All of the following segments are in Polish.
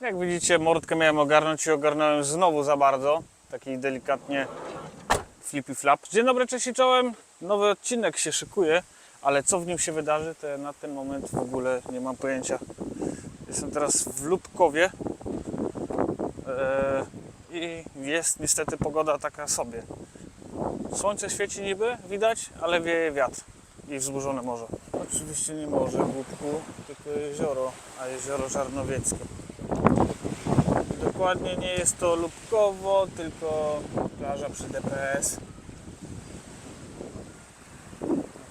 Jak widzicie, mordkę miałem ogarnąć i ogarnąłem znowu za bardzo. Taki delikatnie flippy flap. Dzień dobry, cześć czołem. Nowy odcinek się szykuje, ale co w nim się wydarzy, to na ten moment w ogóle nie mam pojęcia. Jestem teraz w Lubkowie Eee, i jest niestety pogoda taka sobie. Słońce świeci niby, widać, ale wieje wiatr i wzburzone morze. Oczywiście nie morze w Łupku, tylko jezioro, a jezioro Żarnowieckie. Dokładnie nie jest to Lubkowo, tylko plaża przy DPS.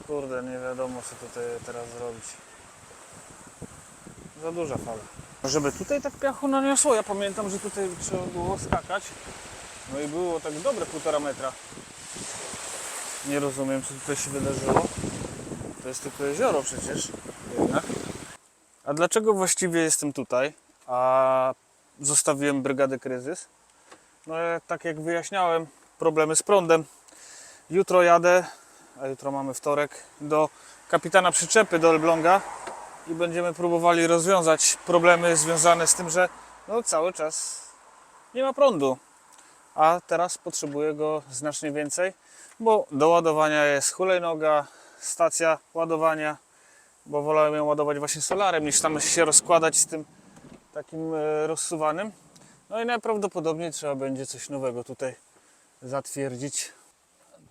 Kurde, nie wiadomo co tutaj teraz zrobić. Za duża fala. Żeby tutaj tak piachu naniosło, ja pamiętam, że tutaj trzeba było skakać. No i było tak dobre półtora metra. Nie rozumiem, co tutaj się wydarzyło. To jest tylko jezioro przecież. Jednak. A dlaczego właściwie jestem tutaj, a zostawiłem brygadę kryzys? No e, tak jak wyjaśniałem, problemy z prądem. Jutro jadę, a jutro mamy wtorek, do kapitana przyczepy do Elbląga i będziemy próbowali rozwiązać problemy związane z tym, że no, cały czas nie ma prądu. A teraz potrzebuję go znacznie więcej, bo do ładowania jest hulajnoga, stacja ładowania, bo wolałem ją ładować właśnie solarem niż tam się rozkładać z tym takim e, rozsuwanym. No i najprawdopodobniej trzeba będzie coś nowego tutaj zatwierdzić.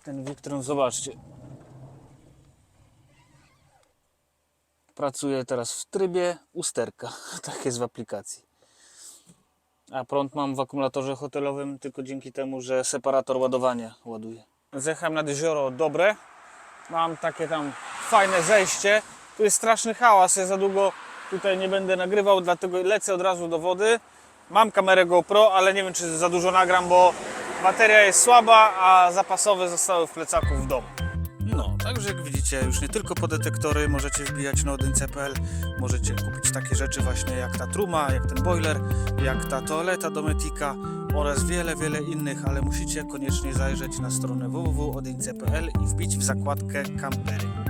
Ten Victron, zobaczcie. Pracuję teraz w trybie usterka. Tak jest w aplikacji. A prąd mam w akumulatorze hotelowym tylko dzięki temu, że separator ładowania ładuje. Zjechałem nad jezioro Dobre. Mam takie tam fajne zejście. Tu jest straszny hałas. Ja za długo tutaj nie będę nagrywał, dlatego lecę od razu do wody. Mam kamerę GoPro, ale nie wiem czy za dużo nagram, bo bateria jest słaba, a zapasowe zostały w plecaku w domu. No, także jak widzicie, już nie tylko po detektory możecie wbijać na odynce.pl, możecie kupić takie rzeczy właśnie jak ta truma, jak ten boiler, jak ta toaleta do Metika oraz wiele, wiele innych, ale musicie koniecznie zajrzeć na stronę www.odynce.pl i wbić w zakładkę kampery.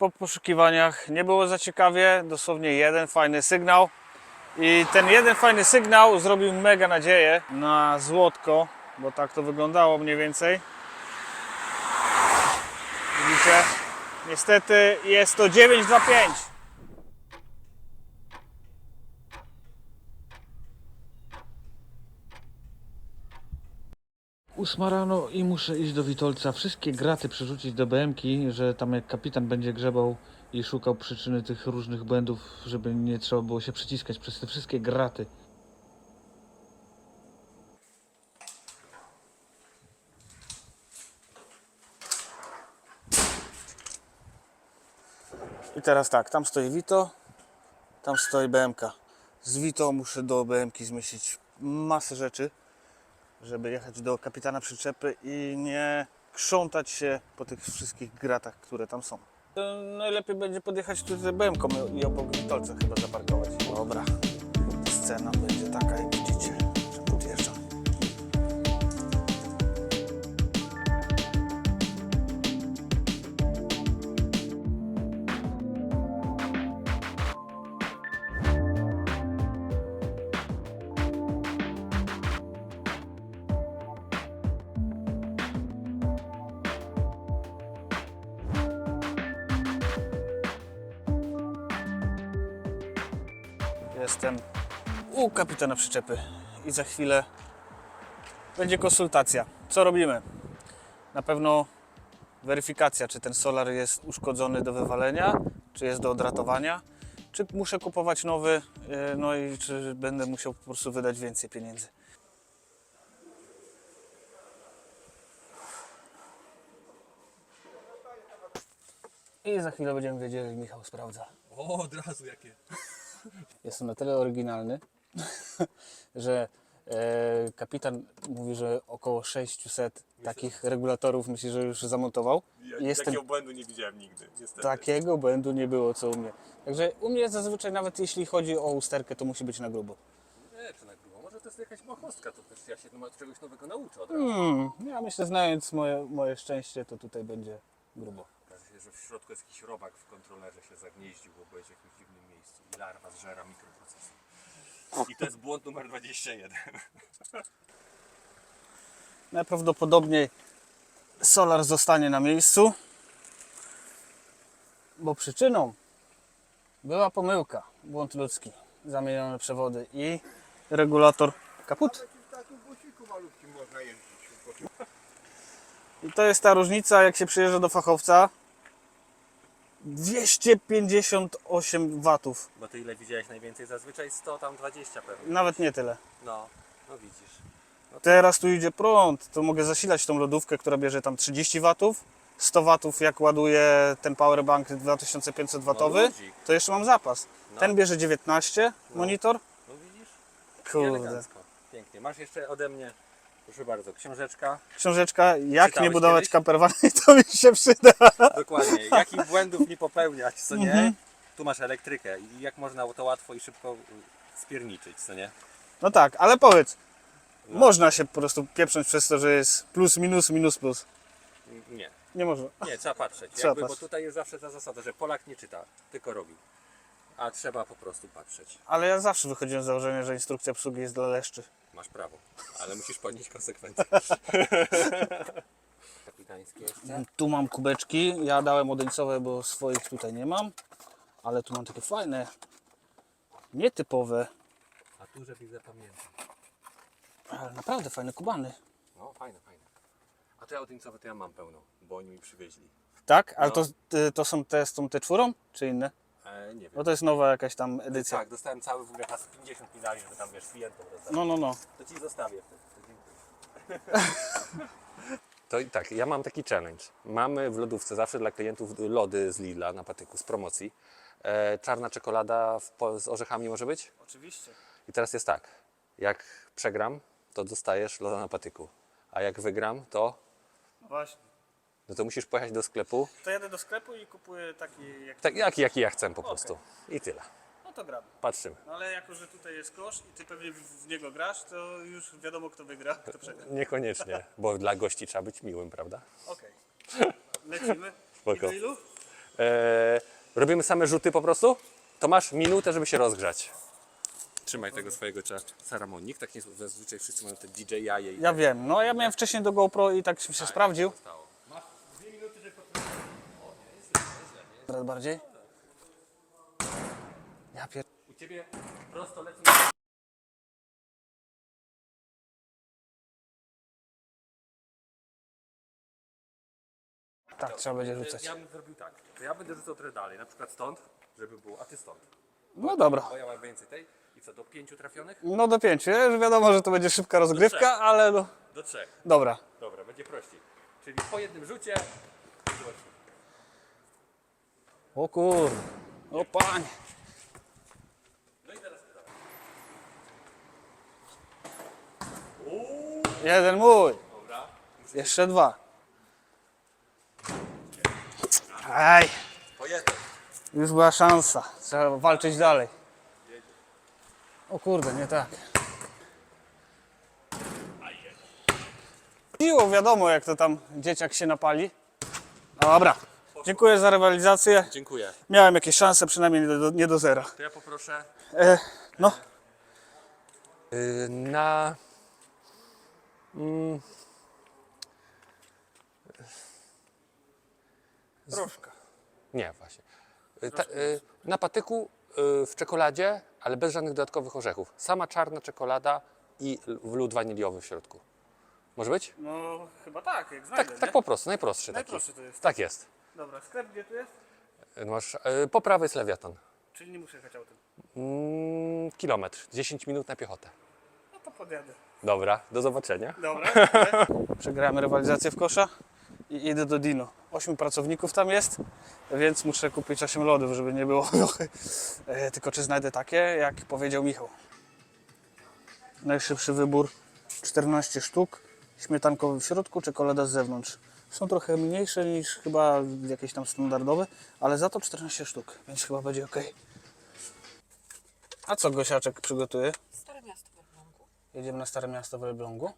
Po poszukiwaniach nie było za ciekawie, dosłownie jeden fajny sygnał. I ten jeden fajny sygnał zrobił mega nadzieję na złotko, bo tak to wyglądało mniej więcej. Widzicie? Niestety jest to 925. Ósma rano i muszę iść do Witolca. Wszystkie graty przerzucić do BMki, że tam jak kapitan będzie grzebał i szukał przyczyny tych różnych błędów, żeby nie trzeba było się przyciskać przez te wszystkie graty. I teraz tak, tam stoi Vito, tam stoi BMK. Z Vito muszę do BMki zmieścić masę rzeczy, żeby jechać do kapitana przyczepy i nie krzątać się po tych wszystkich gratach, które tam są. Najlepiej będzie podjechać tutaj BMką i obok Witolca chyba zaparkować. Dobra, scena będzie taka jak widzicie, Jestem u kapitana przyczepy i za chwilę będzie konsultacja. Co robimy? Na pewno weryfikacja, czy ten solar jest uszkodzony do wywalenia, czy jest do odratowania, czy muszę kupować nowy, yy, no i czy będę musiał po prostu wydać więcej pieniędzy. I za chwilę będziemy wiedzieli, Michał sprawdza. O, od razu jakie. Jestem na tyle oryginalny, że e, kapitan mówi, że około 600 takich regulatorów myśli, że już zamontował. Ja, Jestem, Takiego błędu nie widziałem nigdy, niestety. takiego błędu nie było co u mnie. Także u mnie zazwyczaj nawet jeśli chodzi o usterkę, to musi być na grubo. Nie, to na grubo. Może to jest jakaś machostka, to też ja się no- czegoś nowego nauczę od razu. Hmm, ja myślę, znając moje, moje szczęście, to tutaj będzie grubo. Okaże się, że w środku jest jakiś robak w kontrolerze się zagnieździł, bo dziwnym miejscu i larwa zżera mikroprocesor. I to jest błąd numer 21. Najprawdopodobniej solar zostanie na miejscu, bo przyczyną była pomyłka, błąd ludzki, zamienione przewody i regulator kaput. I to jest ta różnica, jak się przyjeżdża do fachowca. 258 watów, Bo ty ile widziałeś najwięcej? Zazwyczaj 100, tam 20 pewnie. nawet nie tyle. No, no widzisz. Teraz tu idzie prąd, to mogę zasilać tą lodówkę, która bierze tam 30 watów. 100 watów jak ładuje ten powerbank 2500 watowy, ludzik. to jeszcze mam zapas. No. Ten bierze 19 monitor. No widzisz? Kurde. Elegancko. Pięknie. Masz jeszcze ode mnie, proszę bardzo, książeczka. Książeczka, jak Czytałeś nie budować kiedyś? campervany, to mi się przyda. Dokładnie. Jakich błędów nie popełniać, co nie? Mhm. Tu masz elektrykę i jak można to łatwo i szybko y, spierniczyć, co nie? No tak, ale powiedz, No. można się po prostu pieprząć przez to, że jest plus, minus, minus, plus. Nie. Nie można. Nie, trzeba patrzeć. Trzeba Jakby, bo patrzeć. tutaj jest zawsze ta zasada, że Polak nie czyta, tylko robi. A trzeba po prostu patrzeć. Ale ja zawsze wychodziłem z założenia, że instrukcja obsługi jest dla leszczy. Masz prawo, ale musisz ponieść konsekwencje. Kapitańskie jeszcze. Tu mam kubeczki, ja dałem odeńcowe, bo swoich tutaj nie mam. Ale tu mam takie fajne, nietypowe, A tu, żebyś zapamiętał. ale naprawdę fajne kubany. No, fajne, fajne. A te audyńcowe to ja mam pełną, bo oni mi przywieźli. Tak? Ale No. to, y, to są te z tą T4, czy inne? E, nie wiem. Bo to jest nowa jakaś tam edycja. Tak, dostałem cały w ogóle has 50 mi dali, żeby tam wiesz, klientom rozdać. No, no, no. To ci zostawię wtedy. To dziękuję. To i tak, ja mam taki challenge. Mamy w lodówce zawsze dla klientów lody z Lidla na patyku z promocji. E, czarna czekolada w, po, z orzechami może być? Oczywiście. I teraz jest tak, jak przegram, to dostajesz loda na patyku. A jak wygram, to, No właśnie. No to musisz pojechać do sklepu, To jadę do sklepu i kupuję taki jak... tak, jaki, jaki ja chcę po prostu. I tyle. No to gram. Patrzymy. No ale jako, że tutaj jest kosz i ty pewnie w niego grasz, to już wiadomo kto wygra, kto przegra. Niekoniecznie, bo dla gości trzeba być miłym, prawda? Okej. Lecimy. Spoko. I do ilu? Eee, robimy same rzuty po prostu? To masz minutę, żeby się rozgrzać. Trzymaj tego swojego ceramonik, tak nie zazwyczaj wszyscy mają te DJ jaje i Ja wiem. No ja miałem wcześniej do GoPro i tak się sprawdził. stało. Masz dwie minuty, żeby Teraz bardziej. Ja pier... U Ciebie prosto lecą. Tak, trzeba będzie rzucać. Ja bym zrobił tak, to ja będę rzucał trochę dalej, na przykład stąd, żeby było, a Ty stąd. No dobra. Bo ja mam więcej tej i co, do pięciu trafionych? No do pięciu. Ja Już wiadomo, że to będzie szybka rozgrywka, ale no... Do trzech. Dobra. Dobra, będzie prościej. Czyli po jednym rzucie zobaczymy. O kurde. O panie. No. Jeden mój. Jeszcze dwa. Aj. Już była szansa. Trzeba walczyć dalej. O kurde, nie tak. Miło, wiadomo jak to tam dzieciak się napali. Dobra. Dziękuję za rywalizację. Dziękuję. Miałem jakieś szanse, przynajmniej nie do, nie do zera. To ja poproszę E, no, Yy, na. troszkę. Nie, właśnie. Yy, Ta, yy, na patyku w czekoladzie, ale bez żadnych dodatkowych orzechów. Sama czarna czekolada i l- w lód waniliowy w środku. Może być? No, chyba tak, jak Tak, znajdę, tak po prostu, najprostszy taki. Najprostszy to jest. Tak jest. Dobra, sklep gdzie tu jest? Yy, Masz, yy, po prawej jest lewiatan. Czyli nie muszę jechać autem. Mm, kilometr, 10 minut na piechotę. No to podjadę. Dobra, do zobaczenia. Dobra. Przegrałem rywalizację w kosza i idę do Dino. Ośmiu pracowników tam jest, więc muszę kupić 8 lodów, żeby nie było lochy. E, Tylko czy znajdę takie, jak powiedział Michał. Najszybszy wybór 14 sztuk, śmietankowy w środku, czekolada z zewnątrz. Są trochę mniejsze niż chyba jakieś tam standardowe, ale za to 14 sztuk, więc chyba będzie ok. A co Gosiaczek przygotuje? Stare miasto w Elblągu. Jedziemy na Stare Miasto w Elblągu,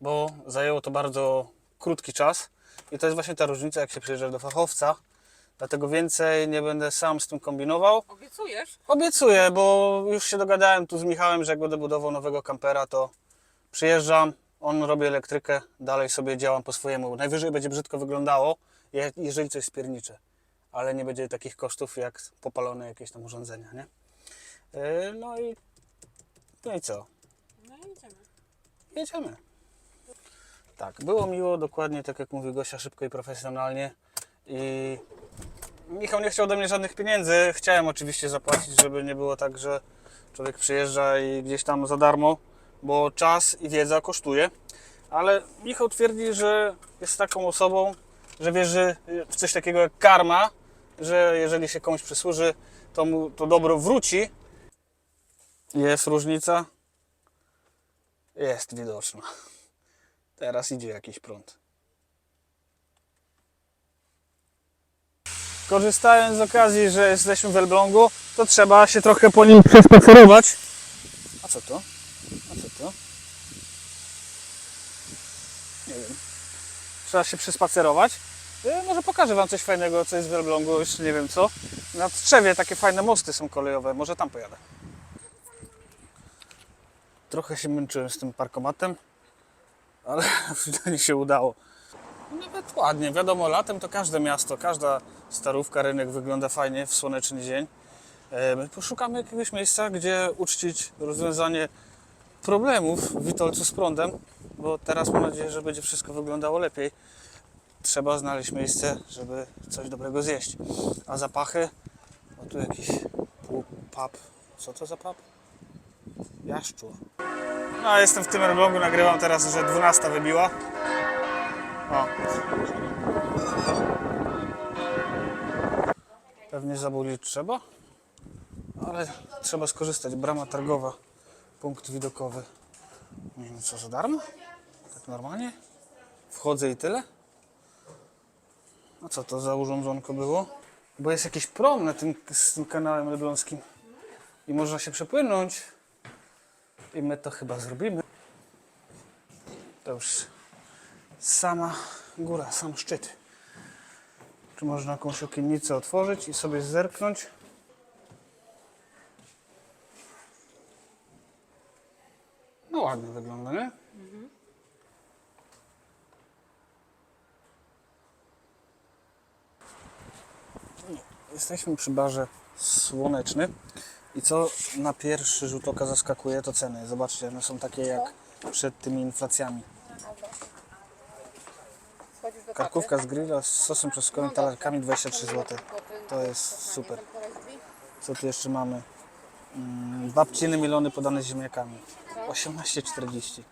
bo zajęło to bardzo krótki czas i to jest właśnie ta różnica, jak się przyjeżdża do fachowca, Dlatego więcej nie będę sam z tym kombinował. Obiecujesz? Obiecuję, bo już się dogadałem tu z Michałem, że jak będę budował nowego kampera, to przyjeżdżam, on robi elektrykę, dalej sobie działam po swojemu. Najwyżej będzie brzydko wyglądało, je- jeżeli coś spiernicze, ale nie będzie takich kosztów jak popalone jakieś tam urządzenia, nie? Yy, No i, no i co? No i idziemy. Jedziemy. Tak, było miło, dokładnie tak jak mówi Gosia, szybko i profesjonalnie. I Michał nie chciał ode mnie żadnych pieniędzy. Chciałem oczywiście zapłacić, żeby nie było tak, że człowiek przyjeżdża i gdzieś tam za darmo, bo czas i wiedza kosztuje. Ale Michał twierdzi, że jest taką osobą, że wierzy w coś takiego jak karma, że jeżeli się komuś przysłuży, to mu to dobro wróci. Jest różnica? Jest widoczna. Teraz idzie jakiś prąd. Korzystając z okazji, że jesteśmy w Elblągu, to trzeba się trochę po nim przespacerować. A co to? A co to? Nie wiem. Trzeba się przespacerować. E, Może pokażę Wam coś fajnego, co jest w Elblągu, jeszcze nie wiem co. Na Trzewie takie fajne mosty są kolejowe, może tam pojadę. Trochę się męczyłem z tym parkomatem, ale przynajmniej się udało. Nawet ładnie, wiadomo, latem to każde miasto, każda starówka, rynek wygląda fajnie w słoneczny dzień. My poszukamy jakiegoś miejsca, gdzie uczcić rozwiązanie problemów w Witolcu z prądem, bo teraz mam nadzieję, że będzie wszystko wyglądało lepiej. Trzeba znaleźć miejsce, żeby coś dobrego zjeść. A zapachy? O tu jakiś pub. Co to za pub? Jaszczur. No, jestem w tym Elblągu, nagrywam teraz, że 12 wybiła. O. Pewnie zabulić trzeba, ale trzeba skorzystać. Brama targowa, punkt widokowy. Nie wiem, co za darmo? Tak normalnie? Wchodzę i tyle? A co to za urządzonko było? Bo jest jakiś prom na tym, z tym kanałem elbląskim i można się przepłynąć. I my to chyba zrobimy. To już sama góra, sam szczyt. Czy można jakąś okiennicę otworzyć i sobie zerknąć? No ładnie wygląda, nie? Jesteśmy przy barze Słoneczny i co na pierwszy rzut oka zaskakuje to ceny. Zobaczcie, one są takie jak przed tymi inflacjami. Karkówka z grilla z sosem czosnkowym, talerkami 23 zł. To jest super. Co tu jeszcze mamy? Mm, Babciny milony podane z ziemniakami. 18,40.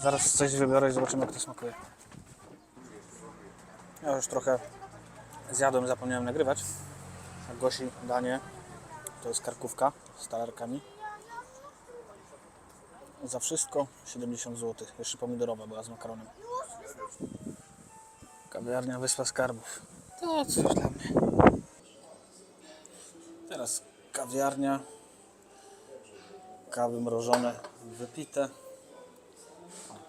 Zaraz coś wybiorę i zobaczymy jak to smakuje. Ja już trochę zjadłem, zapomniałem nagrywać. Gosi danie to jest karkówka z talerkami. Za wszystko 70 zł. Jeszcze pomidorowa była z makaronem. Kawiarnia Wyspa Skarbów. To coś dla mnie. Teraz kawiarnia. Kawy mrożone, wypite.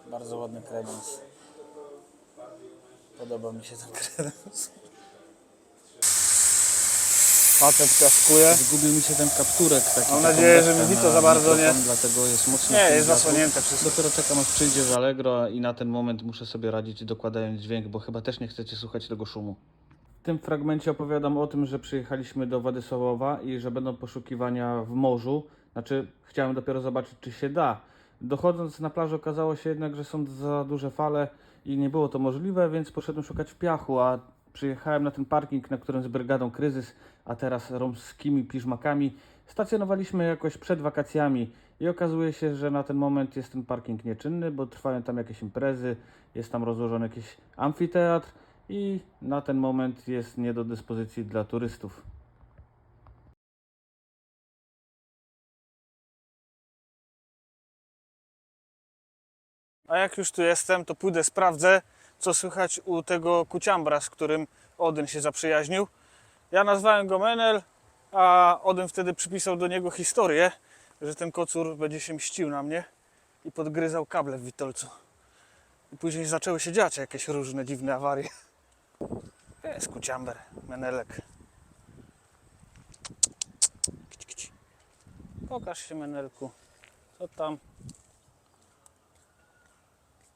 Bardzo ładny kredens. Podoba mi się ten kredens. Facet piaskuje. Zgubił mi się ten kapturek taki. Mam nadzieję, że mi to za bardzo nie- Dlatego jest mocno Nie, jest zasłonięte wszystko. Dopiero czekam aż przyjdzie z Allegro i na ten moment muszę sobie radzić dokładając dźwięk, bo chyba też nie chcecie słuchać tego szumu. W tym fragmencie opowiadam o tym, że przyjechaliśmy do Władysławowa i że będą poszukiwania w morzu. Znaczy, chciałem dopiero zobaczyć, czy się da. Dochodząc na plażę okazało się jednak, że są za duże fale i nie było to możliwe, więc poszedłem szukać w piachu, a przyjechałem na ten parking, na którym z brygadą kryzys, a teraz romskimi piżmakami stacjonowaliśmy jakoś przed wakacjami i okazuje się, że na ten moment jest ten parking nieczynny, bo trwają tam jakieś imprezy, jest tam rozłożony jakiś amfiteatr i na ten moment jest nie do dyspozycji dla turystów. A jak już tu jestem, to pójdę sprawdzę, co słychać u tego kuciambra, z którym Odyn się zaprzyjaźnił. Ja nazwałem go Menel, a Odyn wtedy przypisał do niego historię, że ten kocur będzie się mścił na mnie i podgryzał kable w Witolcu. I później zaczęły się dziać jakieś różne dziwne awarie. Jest kuciamber, menelek. Pokaż się menelku. Co tam?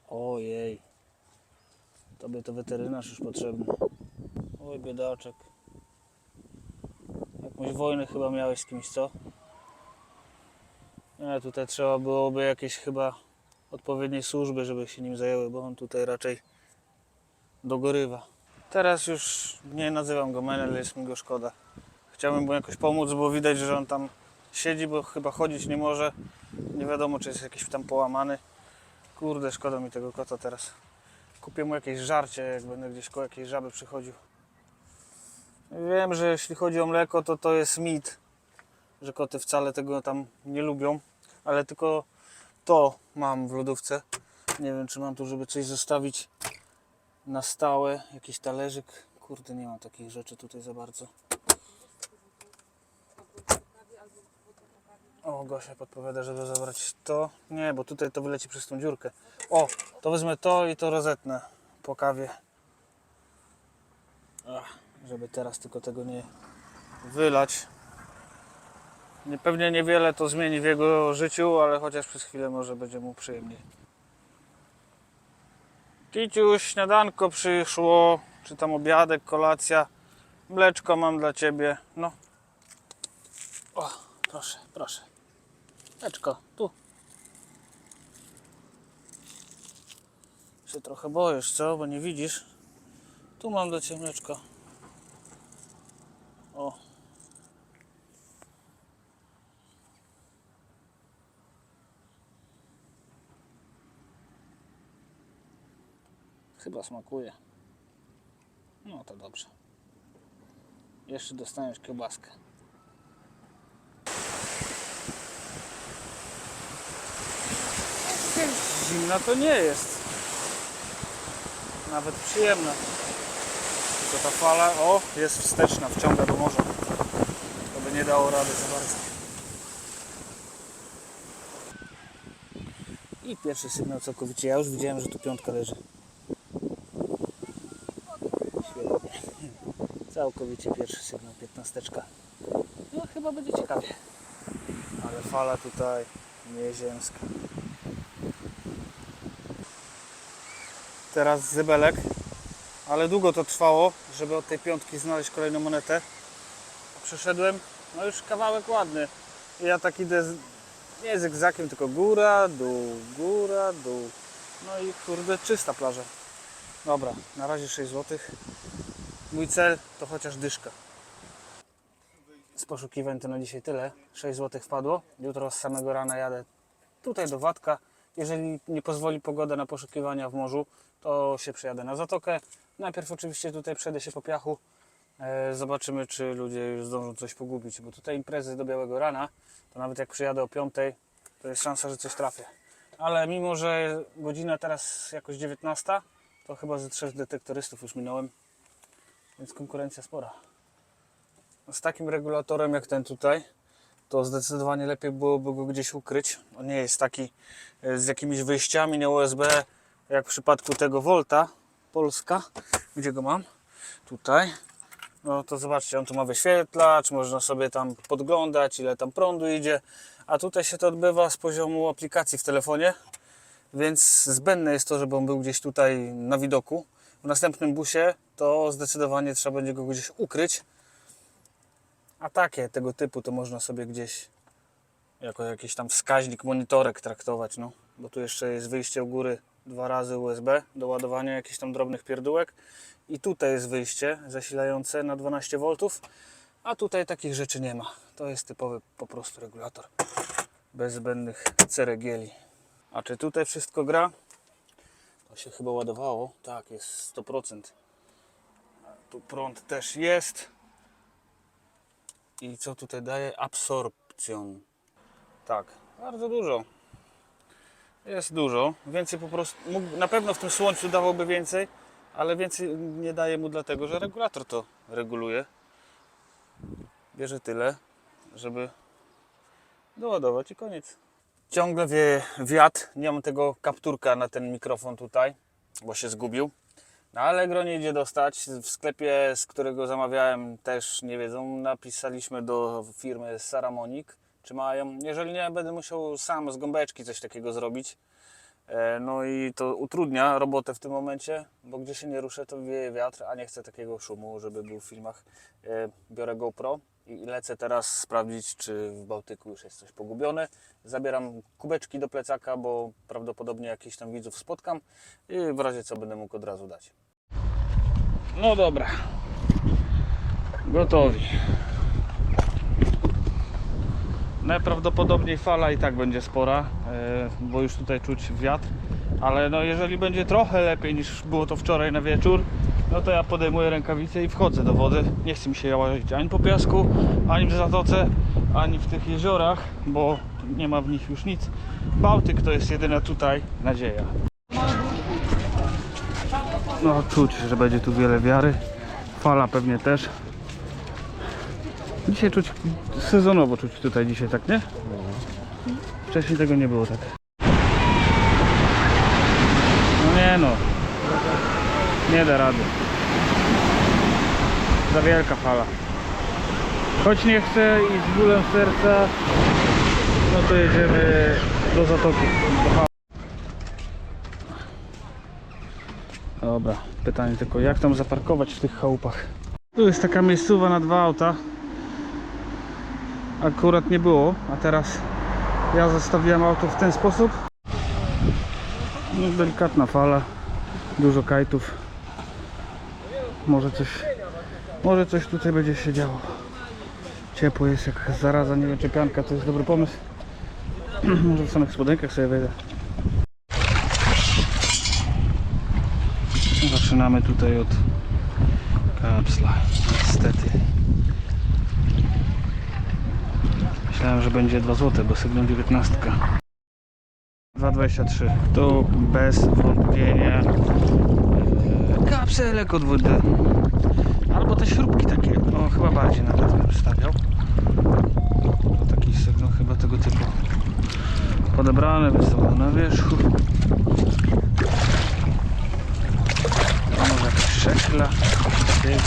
Ojej. Tobie to weterynarz już potrzebny. Oj, biedaczek. Jakąś wojnę chyba miałeś z kimś, co? Nie, tutaj trzeba byłoby jakieś chyba odpowiedniej służby, żeby się nim zajęły, bo on tutaj raczej dogorywa. Teraz już nie nazywam go Menel, jest mi go szkoda. Chciałbym mu jakoś pomóc, bo widać, że on tam siedzi, bo chyba chodzić nie może. Nie wiadomo, czy jest jakiś tam połamany. Kurde, szkoda mi tego kota teraz. Kupię mu jakieś żarcie, jak będę gdzieś koło jakiejś żaby przychodził. Wiem, że jeśli chodzi o mleko, to to jest mit, że koty wcale tego tam nie lubią, ale tylko to mam w lodówce. Nie wiem, czy mam tu, żeby coś zostawić na stałe, jakiś talerzyk. Kurde, nie mam takich rzeczy tutaj za bardzo. O, Gosia podpowiada, żeby zabrać to. Nie, bo tutaj to wyleci przez tą dziurkę. O, to wezmę to i to rozetnę po kawie. Ach, żeby teraz tylko tego nie wylać. Nie, pewnie niewiele to zmieni w jego życiu, ale chociaż przez chwilę może będzie mu przyjemniej. Kiciuś, śniadanko przyszło, czy tam obiadek, kolacja. Mleczko mam dla ciebie. No. O, proszę, proszę. Mleczko, tu. Się trochę boisz, co? Bo nie widzisz. Tu mam ciebie mleczko. O. Chyba smakuje. No to dobrze. Jeszcze dostaniesz kiełbaskę. Zimna to nie jest. Nawet przyjemna. Tylko ta fala, o, jest wsteczna, wciąga do morza. To by nie dało rady za bardzo. I pierwszy sygnał całkowicie. Ja już widziałem, że tu piątka leży. Świetnie. Całkowicie pierwszy sygnał, piętnasteczka. No chyba będzie ciekawie. Ale fala tutaj nieziemska. Teraz zybelek. Ale długo to trwało, żeby od tej piątki znaleźć kolejną monetę. Przeszedłem, no już kawałek ładny. I ja tak idę z, nie zygzakiem, tylko góra, dół, góra, dół. No i kurde, czysta plaża. Dobra, na razie 6 zł. Mój cel to chociaż dyszka. Z poszukiwań to na dzisiaj tyle. 6 zł wpadło. Jutro z samego rana jadę tutaj do Wadka. Jeżeli nie pozwoli pogoda na poszukiwania w morzu, to się przejadę na zatokę. Najpierw oczywiście tutaj przejdę się po piachu. E, Zobaczymy, czy ludzie już zdążą coś pogubić, bo tutaj imprezy do białego rana, to nawet jak przyjadę o 5, to jest szansa, że coś trafię. Ale mimo, że godzina teraz jakoś 19, to chyba ze trzech detektorystów już minąłem, więc konkurencja spora. Z takim regulatorem jak ten tutaj, to zdecydowanie lepiej byłoby go gdzieś ukryć. On nie jest taki e, z jakimiś wyjściami, nie USB, jak w przypadku tego Volta Polska. Gdzie go mam? Tutaj. No to zobaczcie, on tu ma wyświetlacz, można sobie tam podglądać, ile tam prądu idzie. A tutaj się to odbywa z poziomu aplikacji w telefonie, więc zbędne jest to, żeby on był gdzieś tutaj na widoku. W następnym busie to zdecydowanie trzeba będzie go gdzieś ukryć. A takie tego typu to można sobie gdzieś jako jakiś tam wskaźnik, monitorek traktować, no. Bo tu jeszcze jest wyjście u góry dwa razy USB do ładowania jakichś tam drobnych pierdółek. I tutaj jest wyjście zasilające na 12 V, a tutaj takich rzeczy nie ma. To jest typowy po prostu regulator bez zbędnych ceregieli. A czy tutaj wszystko gra? To się chyba ładowało. Tak, jest 100%. A Tu prąd też jest. I co tutaj daje? Absorpcjon. Tak, bardzo dużo. Jest dużo. Więcej po prostu. Mógł, na pewno w tym słońcu dawałby więcej, ale więcej nie daje mu dlatego, że regulator to reguluje. Bierze tyle, żeby doładować i koniec. Ciągle wie wiatr. Nie mam tego kapturka na ten mikrofon tutaj, bo się zgubił. Na Allegro nie idzie dostać. W sklepie, z którego zamawiałem, też nie wiedzą. Napisaliśmy do firmy Saramonic, czy mają. Jeżeli nie, będę musiał sam z gąbeczki coś takiego zrobić. E, No i to utrudnia robotę w tym momencie, bo gdzie się nie ruszę, to wieje wiatr, a nie chcę takiego szumu, żeby był w filmach. E, Biorę GoPro i lecę teraz sprawdzić, czy w Bałtyku już jest coś pogubione. Zabieram kubeczki do plecaka, bo prawdopodobnie jakichś tam widzów spotkam i w razie co będę mógł od razu dać. No dobra. Gotowi. Najprawdopodobniej fala i tak będzie spora, e, bo już tutaj czuć wiatr. Ale no jeżeli będzie trochę lepiej niż było to wczoraj na wieczór, no to ja podejmuję rękawice i wchodzę do wody. Nie chce mi się łazić ani po piasku, ani w zatoce, ani w tych jeziorach, bo nie ma w nich już nic. Bałtyk to jest jedyna tutaj nadzieja. No czuć, że będzie tu wiele wiary. Fala pewnie też. Dzisiaj czuć, sezonowo czuć tutaj dzisiaj, tak nie? Wcześniej tego nie było tak. No nie no. Nie da rady. Za wielka fala. Choć nie chcę i z bólem serca, no to jedziemy do zatoki. Do fali. Dobra, pytanie tylko jak tam zaparkować w tych chałupach? Tu jest taka miejscowa na dwa auta. Akurat nie było, a teraz ja zostawiłem auto w ten sposób. No, delikatna fala, dużo kajtów. Może coś, może coś tutaj będzie się działo. Ciepło jest jak zaraza, nie wiem czy pianka to jest dobry pomysł. może w samych spodenkach sobie wejdę. Zaczynamy tutaj od kapsla, niestety. Myślałem, że będzie 2 zł, bo sygnał 19. 2,23. Tu bez wątpienia e, kapselek od wody. Albo te śrubki takie. O, chyba bardziej nawet bym stawiał. To taki sygnał chyba tego typu. Podebrane, wystawione na wierzchu. A może jakaś szekla, coś takiego.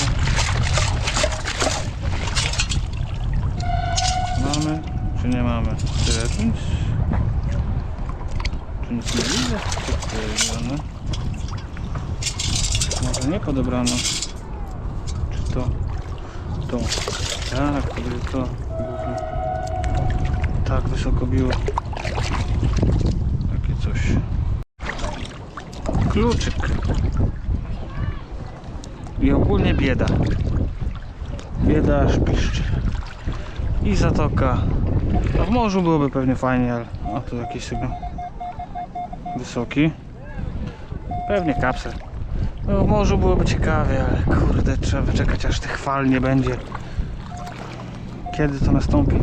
Mamy, czy nie mamy? Czy nic? Czy nic nie widzę? Grane? Może nie podebrano. Czy to? To. Tak, to będzie to. Tak wysoko biło. Takie coś. Kluczyk. Ogólnie bieda. Bieda aż piszczy. I zatoka. A w morzu byłoby pewnie fajnie, ale o tu jakiś sygnał. Wysoki. Pewnie kapsel. No w morzu byłoby ciekawie, ale kurde, trzeba wyczekać aż tych fal nie będzie. Kiedy to nastąpi?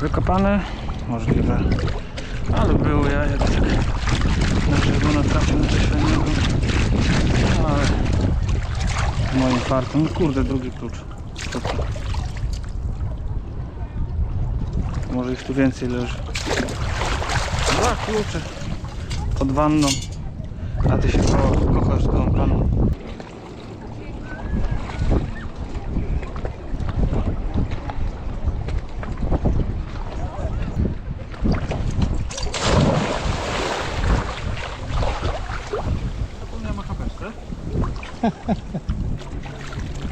Wykopane? Możliwe. Ale było ja jak. Może go natrafił na coś fajnego. Ale moim fartem. Kurde, drugi klucz. Może ich tu więcej leży. Dwa klucze. Pod wanną. A ty się ko kochasz z kąpaną. Zapomniałem o kapeczce.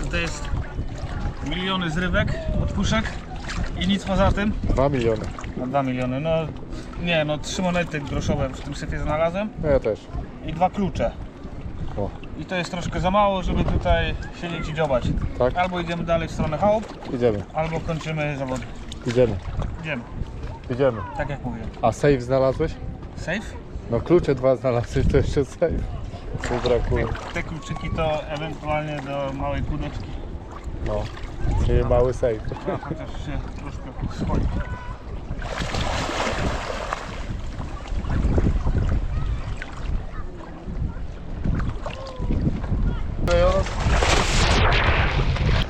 Tutaj jest miliony zrywek od puszek i nic poza tym. 2 miliony. Na 2 miliony, no nie, no trzy monety groszowe w tym syfie znalazłem No ja też. i dwa klucze. O. I to jest troszkę za mało, żeby tutaj siedzieć i dziobać. Tak? Albo idziemy dalej w stronę chałup, Idziemy, albo kończymy zawody. idziemy, Idziemy, idziemy. tak jak mówiłem. A safe znalazłeś? Safe? No klucze dwa znalazłeś, to jeszcze safe. Tu brakuje. Te kluczyki to ewentualnie do małej kłódeczki. No. Czyli mały safe. No, chociaż się troszkę schodzi.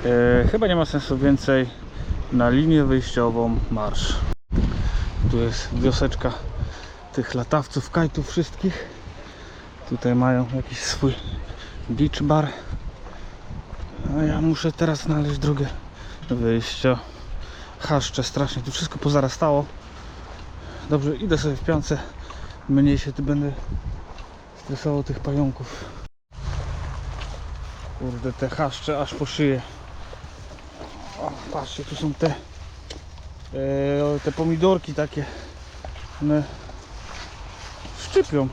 E, chyba nie ma sensu więcej na linię wyjściową marsz. Tu jest wioseczka tych latawców, kajtów wszystkich. Tutaj mają jakiś swój Beach bar. A ja muszę teraz znaleźć drogę wyjścia. Chaszcze strasznie, tu wszystko pozarastało. Dobrze, idę sobie w piące. Mniej się tu będę stresował tych pająków. Kurde, te chaszcze aż po szyję. O, patrzcie, tu są te e, te pomidorki takie. One szczypią.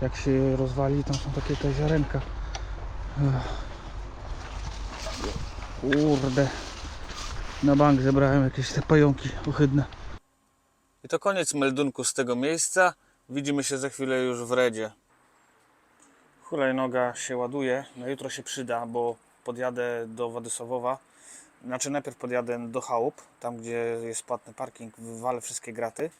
Jak się rozwali, tam są takie te ziarenka. Ech. Kurde. Na bank zebrałem jakieś te pająki ohydne. I to koniec meldunku z tego miejsca. Widzimy się za chwilę już w Redzie. Hulajnoga się ładuje. Na jutro się przyda, bo podjadę do Władysławowa. Znaczy najpierw podjadę do chałup, tam gdzie jest płatny parking, wywalę wszystkie graty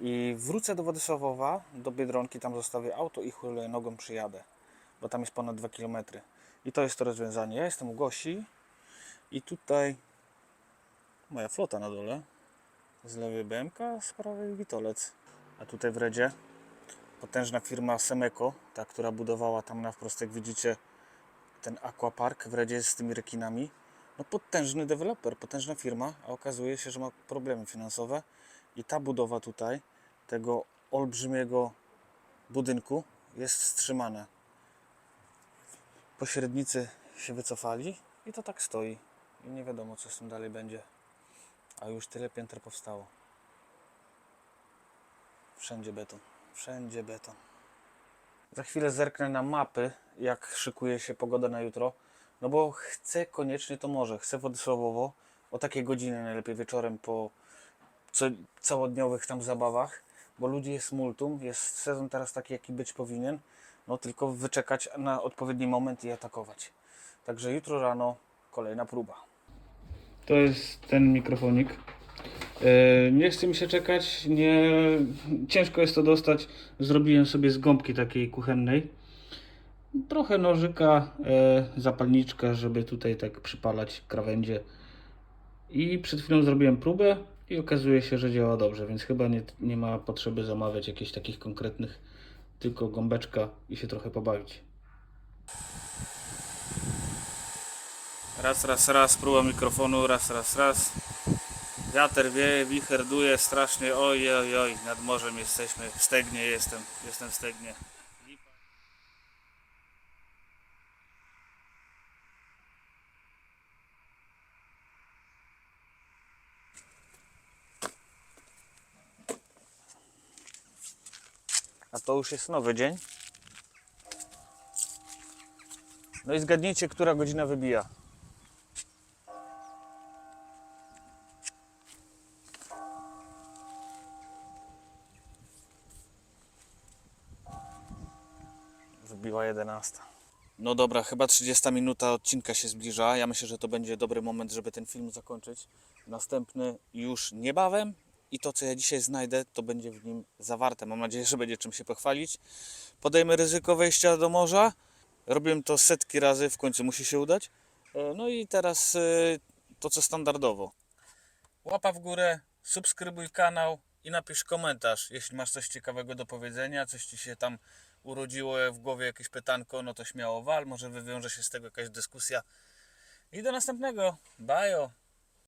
i wrócę do Władysławowa, do Biedronki, tam zostawię auto i hulajnogą przyjadę, bo tam jest ponad 2 km. I to jest to rozwiązanie. Ja jestem u Gosi i tutaj moja flota na dole. Z lewej BMK, z prawej Witolec. A tutaj w Redzie potężna firma Semeco, ta, która budowała tam na wprost, jak widzicie, ten aquapark w Redzie z tymi rekinami. No potężny deweloper, potężna firma, a okazuje się, że ma problemy finansowe i ta budowa tutaj, tego olbrzymiego budynku jest wstrzymana. Pośrednicy się wycofali i to tak stoi. I nie wiadomo, co z tym dalej będzie. A już tyle pięter powstało. Wszędzie beton. Wszędzie beton. Za chwilę zerknę na mapy, jak szykuje się pogoda na jutro. No bo chcę koniecznie to morze. Chcę Władysławowo o takiej godzinie, najlepiej wieczorem po co, całodniowych tam zabawach, bo ludzi jest multum. Jest sezon teraz taki, jaki być powinien. No tylko wyczekać na odpowiedni moment i atakować. Także jutro rano kolejna próba. To jest ten mikrofonik. E, Nie chce mi się czekać, nie... ciężko jest to dostać. Zrobiłem sobie z gąbki takiej kuchennej. Trochę nożyka, e, zapalniczkę, żeby tutaj tak przypalać krawędzie. I przed chwilą zrobiłem próbę i okazuje się, że działa dobrze, więc chyba nie, nie ma potrzeby zamawiać jakichś takich konkretnych, tylko gąbeczka i się trochę pobawić. Raz, raz, raz, próba mikrofonu, raz, raz, raz. Wiater wieje, wicher duje strasznie, oj, oj, oj, nad morzem jesteśmy, w Stegnie jestem, jestem w Stegnie. A to już jest nowy dzień. No i zgadnijcie, która godzina wybija. 11. No dobra, chyba 30 minuta odcinka się zbliża. Ja myślę, że to będzie dobry moment, żeby ten film zakończyć. Następny już niebawem i to, co ja dzisiaj znajdę, to będzie w nim zawarte. Mam nadzieję, że będzie czym się pochwalić. Podejmę ryzyko wejścia do morza. Robiłem to setki razy, w końcu musi się udać. E, No i teraz e, to, co standardowo. Łapa w górę, subskrybuj kanał i napisz komentarz, jeśli masz coś ciekawego do powiedzenia, coś Ci się tam urodziło w głowie, jakieś pytanko, no to śmiało wal, może wywiąże się z tego jakaś dyskusja. I do następnego. Bajo!